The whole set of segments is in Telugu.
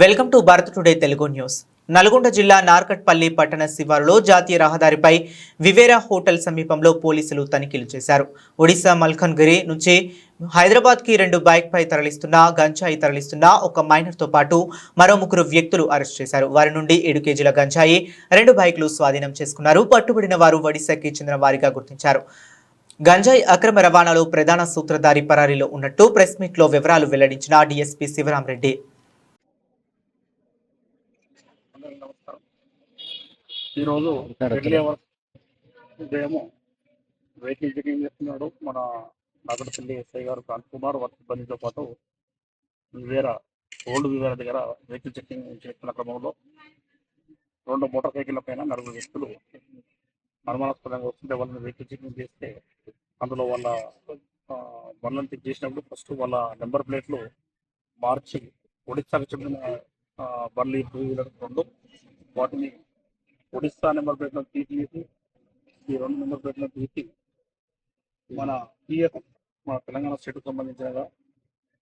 Welcome to Bharat today Telugu news. Nalgonda జిల్లా నార్కట్పల్లి పట్టణ శివారులో జాతీయ రహదారిపై వివేరా హోటల్ సమీపంలో పోలీసులు తనిఖీలు చేశారు. ఒడిశా మల్కన్గిరి నుంచి హైదరాబాద్కి రెండు బైక్పై తరలిస్తున్న గంజాయి తరలిస్తున్న ఒక మైనర్తో పాటు మరో ముగ్గురు వ్యక్తులు అరెస్ట్ చేశారు. వారి నుండి ఏడు కేజీల గంజాయి రెండు బైక్లు స్వాధీనం చేసుకున్నారు. పట్టుబడిన వారు ఒడిశాకి చెందిన వారిగా గుర్తించారు. గంజాయి అక్రమ రవాణాలో ప్రధాన సూత్రధారి పరారీలో ఉన్నట్టు ప్రెస్ మీట్లో వివరాలు వెల్లడించిన డీఎస్పీ శివరామరెడ్డి అందరికీ నమస్కారం. ఈరోజు ఎర్లీ అవర్స్ ఉదయము వెహికల్ చెకింగ్ చేస్తున్నాడు? మన నాగడపల్లి ఎస్ఐ గారు కాంత్ కుమార్ వారి సిబ్బందితో పాటు వివేర ఓల్డ్ వివేర దగ్గర వెహికల్ చెకింగ్ చేస్తున్న క్రమంలో రెండు మోటార్ సైకిళ్ళ పైన నలుగురు వ్యక్తులు అనుమానాస్పదంగా వస్తుంటే వాళ్ళని వెహికల్ చెకింగ్ చేస్తే అందులో వాళ్ళ బండ్లను చెక్ చేసినప్పుడు ఫస్ట్ వాళ్ళ నెంబర్ ప్లేట్లు మార్చి ఒడిశాకు చెందిన బర్లీ టూ వీలర్ రెండు వాటిని ఒడిస్సా నెంబర్ ప్లేట్లో తీసి ఈ రెండు నెంబర్ ప్లేట్లో తీసి మన పిఎఫ్ మన తెలంగాణ స్టేట్ సంబంధించిన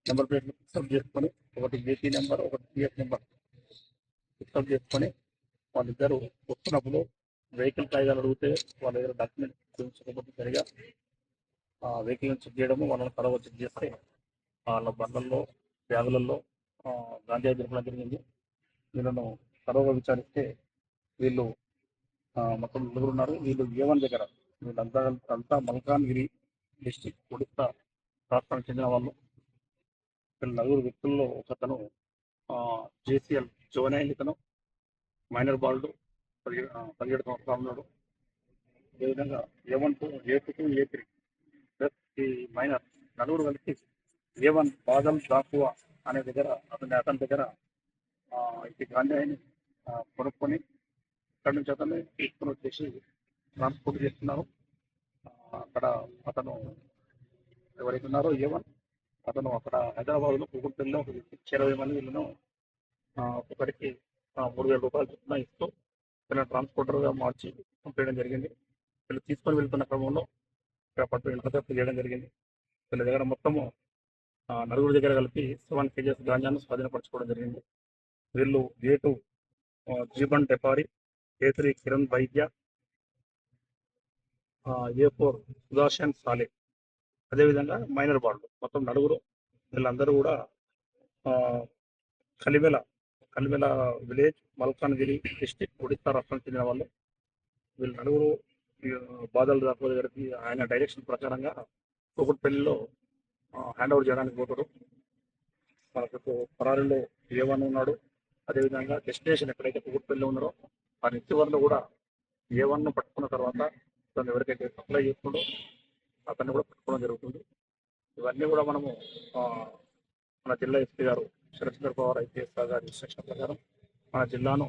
నెంబర్ ప్లేట్లు ఫిక్సప్ చేసుకొని ఒకటి ఏపీ నెంబర్ ఒకటి పిఎఫ్ నెంబర్ ఫిక్సప్ చేసుకొని వాళ్ళిద్దరు వస్తున్నప్పుడు వెహికల్ కాగితాలు అడిగితే వాళ్ళ దగ్గర డాక్యుమెంట్ చూపించకపోతే సరిగా ఆ వెహికల్ చెక్ చేయడము వాళ్ళని తర్వాత చెక్ చేస్తే వాళ్ళ బండ్లలో బ్యాగులలో ఆ, జరపడం జరిగింది. వీళ్ళను తరువుగా విచారిస్తే వీళ్ళు ఆ, మొత్తం నలుగురు ఉన్నారు. వీళ్ళు ఏవన్ దగ్గర? వీళ్ళంతా అంతా మల్కాన్గిరి డిస్టిక్ ఒడిస్సా రాష్ట్రానికి చెందిన వాళ్ళు. వీళ్ళ నలుగురు వ్యక్తుల్లో ఒకతను జేసీఎల్ జోనైల్ ఇతను. మైనర్ బాలుడు పదిహేడు పదిహేడు సంవత్సరాలు ఉన్నాడు. అదేవిధంగా A one two A two two A three plus ఈ మైనర్ నలుగురు కలిసి ఏ వన్ బాదల్ దాకువా అనే దగ్గర అతని అతని దగ్గర ఇది గాంజాయిని కొనుక్కొని అక్కడి నుంచి అతన్ని తీసుకొని వచ్చేసి ట్రాన్స్పోర్ట్ చేస్తున్నారు. అక్కడ అతను ఎవరైతే ఉన్నారో ఏ వన్ అతను అక్కడ హైదరాబాద్లో కూకుడుపల్లిలో ఒక ఇరవై మంది వీళ్ళను ఒకరికి మూడు వేల రూపాయలు చొప్పున ఇస్తూ వీళ్ళని ట్రాన్స్పోర్టర్గా మార్చి పంపించడం జరిగింది. వీళ్ళు తీసుకొని వెళ్తున్న క్రమంలో ఇక్కడ పట్టు వీళ్ళతో చేయడం జరిగింది. వీళ్ళ దగ్గర మొత్తము నలుగురు దగ్గర కలిపి సెవెన్ కేజెస్ గాంజాను స్వాధీనపరచుకోవడం జరిగింది. వీళ్ళు A two Jiban Tepari A three Kiran Vaidya A four Sudarshan సాలే. అదేవిధంగా మైనర్ బాళ్ళు మొత్తం నలుగురు. వీళ్ళందరూ కూడా ఆ, కలివెల కలివెల విలేజ్ మల్కాన్గిరి డిస్టిక్ ఒడిస్సా రాష్ట్రానికి చెందిన వాళ్ళు. వీళ్ళు నలుగురు బాధలు బాదల్ ఆయన డైరెక్షన్ ప్రకారంగా కూకట్పల్లిలో హ్యాండ్ ఓవర్ చేయడానికి పోతారు. మనకు పరారీలో ఏ వన్ ఉన్నాడు అదేవిధంగా డెస్టినేషన్ ఎక్కడైతే కూకట్పల్లి ఉన్నారో ఆ నెట్టివర్లో కూడా ఏ వన్ పట్టుకున్న తర్వాత తను ఎవరికైతే సప్లై చేస్తుండో అతన్ని కూడా పట్టుకోవడం జరుగుతుంది. ఇవన్నీ కూడా మనము ఆ, మన జిల్లా ఎస్పీ గారు శరత్చంద్ర పవార్ ఐపీఎస్ గారి ఇన్స్ట్రక్షన్ ప్రకారం మన జిల్లాను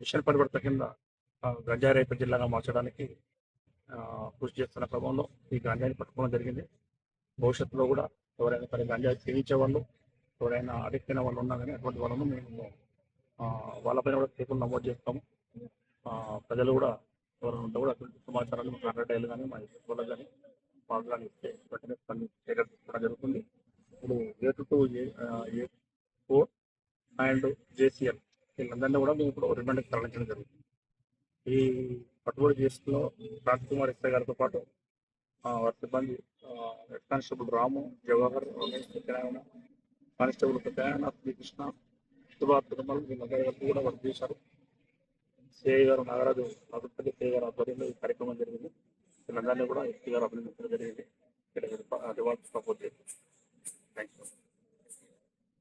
మిషన్ పరివర్తన కింద ఆ, గంజాయి రైతు జిల్లాగా మార్చడానికి ఆ, కృషి చేస్తున్న క్రమంలో ఈ గంజాయిని పట్టుకోవడం జరిగింది. భవిష్యత్తులో కూడా ఎవరైనా సరే గంజాయి సేవించే వాళ్ళు ఎవరైనా అడిక్ట్ అయిన వాళ్ళు ఉన్నా కానీ అటువంటి వాళ్ళను మేము వాళ్ళపైన కూడా కేసులు నమోదు చేస్తాము. ప్రజలు కూడా ఎవరైనా ఉంటే కూడా అటువంటి సమాచారాన్ని మా హండ్రెడ్ కానీ మా వాళ్ళకి కానీ వాళ్ళు కానీ ఇస్తే వెంటనే పని జరుగుతుంది. ఇప్పుడు A two two A A four and JCL వీళ్ళందరినీ కూడా మేము ఇప్పుడు రిమాండ్కి తరలించడం జరుగుతుంది. ఈ పట్టుబడి కేసులో రాజ్ కుమార్ ఎస్ఐ గారితో పాటు ఆ, వారి సిబ్బంది ఆ, head constable Ramu Jawahar Ramesh Satyanarayana constable Satyanarayana Srikrishna Subha Tirumala వీళ్ళందరూ కలిపి కూడా వర్క్ చేశారు. సిఐ గారు నాగరాజు అభిప్రాయ సిఐ గారు ఆధ్వర్యంలో ఈ కార్యక్రమం జరిగింది. వీళ్ళందరినీ కూడా ఎస్పీ గారు అభినందించడం జరిగింది.